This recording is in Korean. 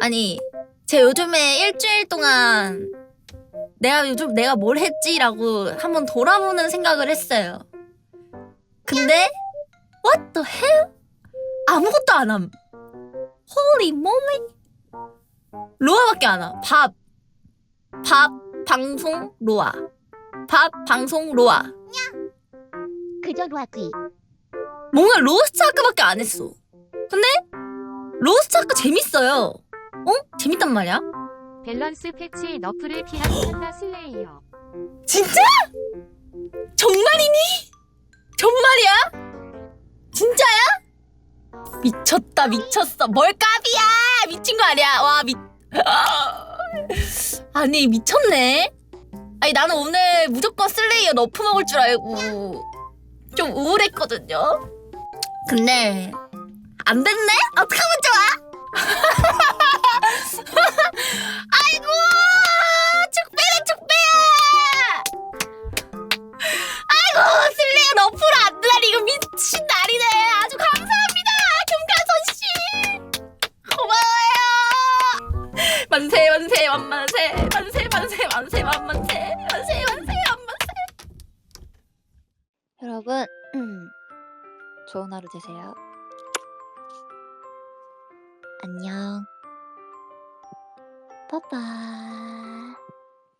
아니 제 요즘에 일주일 동안 내가 요즘 내가 뭘 했지라고 한번 돌아보는 생각을 했어요. 근데 what the hell? 아무것도 안 함. Holy moly. 로아밖에 안 함. 밥. 밥 방송 로아. 밥 방송 로아. 그저 로아귀 뭔가 로스트 아크밖에 안 했어. 근데 로스트 아크 재밌어요. 어? 재밌단 말이야. 밸런스 패치 너프를 피한 판다 슬레이어. 진짜? 정말이니? 정말이야? 진짜야? 미쳤다 미쳤어 뭘 까비야 미친 거 아니야 와 미... 아니 미쳤네 아니 나는 오늘 무조건 슬레이어 너프 먹을 줄 알고 좀 우울했거든요 근데 안 됐네? 어떡하면 아이고 슬레이어 너프를 안 되다니 이거 미친 날이네. 아주 감사합니다 김가선 씨. 고마워요. 만세 만세 만만세. 만세 만세 만세 만만세. 만세 만세 만만세. 여러분 음, 좋은 하루 되세요. 안녕. 빠빠